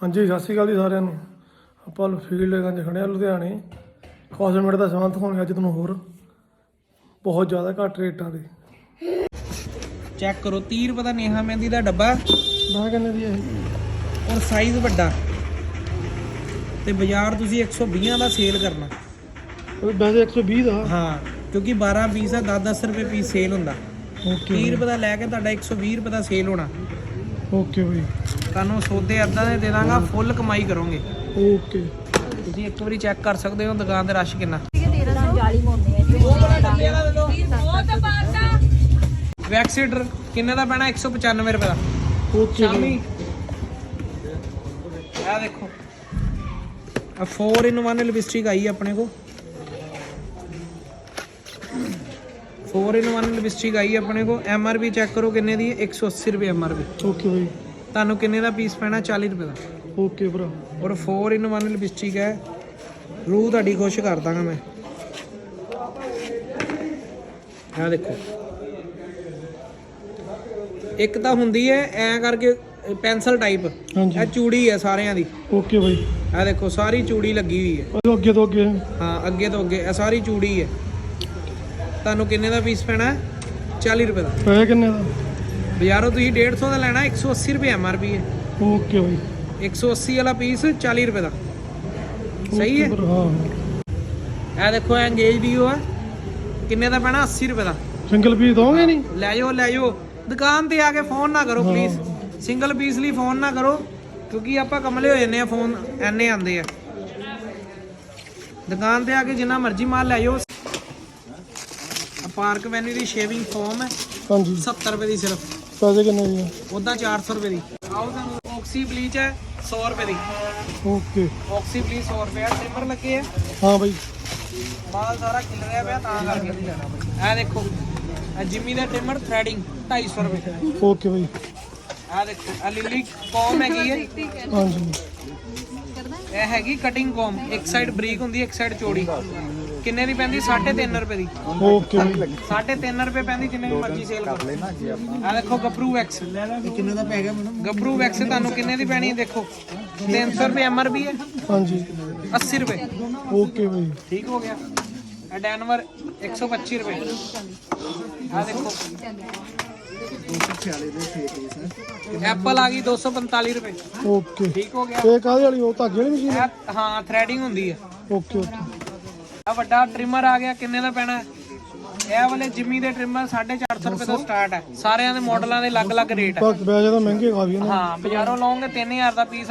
ਹਾਂਜੀ ਸਤਿ ਸ਼੍ਰੀ ਅਕਾਲ ਜੀ ਸਾਰਿਆਂ ਨੂੰ। ਆਪਾਂ ਫੀਲਡ ਗੰਜ ਖੜੇ ਆ ਲੁਧਿਆਣੇ। ਕਾਸਮੇਟ ਦਾ ਸਮਾਨ ਦਿਖਾਉਣੇ ਅੱਜ ਤੁਹਾਨੂੰ ਹੋਰ। ਬਹੁਤ ਜ਼ਿਆਦਾ ਘੱਟ ਰੇਟਾਂ ਦੇ। ਚੈੱਕ ਕਰੋ 30 ਰੁਪਏ ਦਾ ਨੇਹਾ ਮਹਿੰਦੀ ਦਾ ਡੱਬਾ। ਨਾ ਕਿੰਨੇ ਦੀ ਹੈ ਇਹ? ਔਰ ਸਾਈਜ਼ ਵੱਡਾ। ਤੇ ਬਾਜ਼ਾਰ ਤੁਸੀਂ 120 ਦਾ ਸੇਲ ਕਰਨਾ। ਵੈਸੇ 120 ਦਾ? ਹਾਂ ਕਿਉਂਕਿ 12 ਪੀਸ ਆ 10-10 ਰੁਪਏ ਪੀਸ ਸੇਲ ਹੁੰਦਾ। 30 ਓਕੇ ਰੁਪਏ ਦਾ ਲੈ ਕੇ ਤੁਹਾਡਾ 120 ਰੁਪਏ ਦਾ ਸੇਲ ਹੋਣਾ। ਓਕੇ ਬਈ। ਤੁਹਾਨੂੰ ਸੌਦੇ ਅੱਧਾ ਦੇ ਦੇ ਦਾਂਗਾ ਫੁੱਲ ਕਮਾਈ ਕਰੋਗੇ। ਓਕੇ ਤੁਸੀਂ ਇੱਕ ਵਾਰੀ ਚੈੱਕ ਕਰ ਸਕਦੇ ਹੋ ਦੁਕਾਨ ਤੇ ਰਸ਼ ਕਿੰਨਾ। ਵੈਕਸੀਡਰ ਕਿੰਨੇ ਦਾ ਪੈਣਾ? 195 ਰੁਪਏ ਦਾ। ਓਕੇ ਸ਼ਾਮੀ। ਇਹ ਦੇਖੋ। ਆ 4 ਇਨ 1 ਲਿਪਸਟਿਕ ਆਈ ਆਪਣੇ ਕੋ 4 ਇਨ 1 ਲਿਪਸਟਿਕ ਆਈ ਆਪਣੇ ਕੋ ਐਮ ਆਰ ਪੀ ਚੈੱਕ ਕਰੋ ਕਿੰਨੇ ਦੀ ਹੈ? 180 ਰੁਪਏ ਐਮ ਆਰ ਪੀ ਓਕੇ ਬਈ। ਤੁਹਾਨੂੰ ਕਿੰਨੇ ਦਾ ਪੀਸ ਪੈਣਾ? 40 ਰੁਪਏ ਦਾ। ਓਕੇ ਭਰਾ। ਔਰ 4 ਇਨ 1 ਲਿਪਸਟਿਕ ਹੈ। ਰੂਹ ਤੁਹਾਡੀ ਖੁਸ਼ ਕਰ ਦਾਂਗਾ ਮੈਂ। ਇਹ ਦੇਖੋ। ਇੱਕ ਤਾਂ ਹੁੰਦੀ ਹੈ ਐ ਕਰਕੇ ਪੈਨਸਲ ਟਾਈਪ ਹਾਂਜੀ। ਇਹ ਚੂੜੀ ਹੈ ਸਾਰਿਆਂ ਦੀ। ਓਕੇ ਬਈ। ਇਹ ਦੇਖੋ ਸਾਰੀ ਚੂੜੀ ਲੱਗੀ ਹੋਈ ਹੈ। ਅੱਗੇ ਤੋਂ ਅੱਗੇ। ਹਾਂ ਅੱਗੇ ਤੋਂ ਅੱਗੇ। ਇਹ ਸਾਰੀ ਚੂੜੀ ਹੈ। ਤੁਹਾਨੂੰ ਕਿੰਨੇ ਦਾ ਪੀਸ ਪੈਣਾ? ਹੈ? 40 ਰੁਪਏ ਦਾ। ਪੈਸੇ ਕਿੰਨੇ ਦਾ? ਬਾਜ਼ਾਰੋਂ ਤੁਸੀਂ 150 ਦਾ ਲੈਣਾ 180 ਰੁਪਏ ਐਮਆਰਪੀ ਹੈ। ਓਕੇ ਬਈ। 180 ਵਾਲਾ ਪੀਸ 40 ਰੁਪਏ ਦਾ। ਸਹੀ ਹੈ? ਹਾਂ। ਇਹ ਦੇਖੋ ਐਂਗੇਜ ਵੀਓ ਹੈ ਕਿੰਨੇ ਦਾ ਪੈਣਾ? 80 ਰੁਪਏ ਦਾ। ਸਿੰਗਲ ਪੀਸ ਦੋਗੇ ਨਹੀਂ ਲੈ ਜਾਓ ਲੈ ਜਾਓ। ਦੁਕਾਨ ਤੇ ਆ ਕੇ ਫੋਨ ਨਾ ਕਰੋ ਪਲੀਜ਼ ਸਿੰਗਲ ਪੀਸ ਲਈ ਫੋਨ ਨਾ ਕਰੋ ਕਿਉਂਕਿ ਆਪਾਂ ਕਮਲੇ ਹੋ ਜੰਨੇ ਆ ਫੋਨ ਐਨੇ ਆਂਦੇ ਆ। ਦੁਕਾਨ ਤੇ ਆ ਕੇ ਜਿੰਨਾ ਮਰਜ਼ੀ ਮਾਲ ਲੈ ਜਾਓ। ਆਹ ਪਾਰਕ ਵੈਨਿਊ ਦੀ ਸ਼ੇਵਿੰਗ ਫੋਮ ਹੈ। ਹਾਂਜੀ। 70 ਰੁਪਏ ਦੀ ਸਿਰਫ। ਪੈਸੇ ਕਿੰਨੇ ਦੀ ਹੈ ਉਦਾਂ 400 ਰੁਪਏ ਦੀ। ਆਓ ਤੁਹਾਨੂੰ ਆਕਸੀ ਬਲੀਚ ਹੈ 100 ਰੁਪਏ ਦੀ। ਓਕੇ। ਆਕਸੀ ਬਲੀਚ 100 ਰੁਪਏ ਆ ਟ੍ਰਿਮਰ ਲੱਗੇ ਆ। ਹਾਂ ਬਈ। ਮਾਲ ਸਾਰਾ ਖਿਲ ਰਿਹਾ ਪਿਆ ਤਾਂ ਕਰਕੇ ਨਹੀਂ ਲੈਣਾ ਬਈ। ਇਹ ਦੇਖੋ ਇਹ ਜਿਮੀ ਦਾ ਟ੍ਰਿਮਰ ਥ੍ਰੈਡਿੰਗ 250 ਰੁਪਏ ਓਕੇ ਬਈ। ਆ ਦੇਖੋ ਆ ਲਿਲੀ ਕੌਮ ਹੈਗੀ ਹੈ ਹਾਂਜੀ। ਇਹ ਹੈਗੀ ਕਟਿੰਗ ਕੌਮ ਇੱਕ ਸਾਈਡ ਬਰੀਕ ਹੁੰਦੀ ਇੱਕ ਸਾਈਡ ਚੌੜੀ। ਕਿੰਨੇ ਦੀ ਪੈਂਦੀ? 3.5 ਰੁਪਏ ਦੀ। ਓਕੇ। ਬਈ 3.5 ਰੁਪਏ ਪੈਂਦੀ ਜਿੰਨੇ ਵੀ ਮਰਜ਼ੀ ਸੇਲ ਕਰ। ਲੈਣਾ ਜੀ ਆਪਾਂ ਆ ਦੇਖੋ ਗੱਭਰੂ ਵੈਕਸ ਕਿੰਨੇ ਦਾ ਪੈ ਗਿਆ ਮੈਨੂੰ ਗੱਭਰੂ ਵੈਕਸ ਤੁਹਾਨੂੰ ਕਿੰਨੇ ਦੀ ਪੈਣੀ ਹੈ? ਦੇਖੋ 300 ਰੁਪਏ ਐਮਆਰਪੀ ਹੈ। ਹਾਂਜੀ। 80 ਰੁਪਏ। ਓਕੇ ਬਈ। ਠੀਕ ਹੋ ਗਿਆ। ਇਹ ਡੈਨਵਰ 125 ਰੁਪਏ। ਆ ਦੇਖੋ। ਐਪਲ ਆ ਗਈ 245 ਰੁਪਏ। ਓਕੇ। ਠੀਕ ਹੋ ਗਿਆ। ਇਹ ਕਾਹਦੇ ਵਾਲੀ? ਉਹ ਧਾਗੇ ਵਾਲੀ ਮਸ਼ੀਨ ਹਾਂ? ਥ੍ਰੈਡਿੰਗ ਹੁੰਦੀ ਹੈ। Okay okay. ਆ ਵੱਡਾ ਟ੍ਰਿਮਰ ਆ ਗਿਆ ਕਿੰਨੇ ਦਾ ਪੈਣਾ? ਇਹ ਵਾਲੇ ਜਿਮੀ ਦੇ ਟ੍ਰਿਮਰ 450 ਰੁਪਏ ਤੋਂ ਸਟਾਰਟ ਹੈ ਸਾਰਿਆਂ ਦੇ ਮਾਡਲਾਂ ਦੇ ਅਲੱਗ-ਅਲੱਗ ਰੇਟ ਹੈ ਬਾਕੀ ਵੈਸੇ ਤਾਂ ਮਹਿੰਗੇ ਕਾਫੀ ਨੇ ਹਾਂ ਬਾਜ਼ਾਰੋਂ ਲਓਗੇ 3000 ਦਾ ਪੀਸ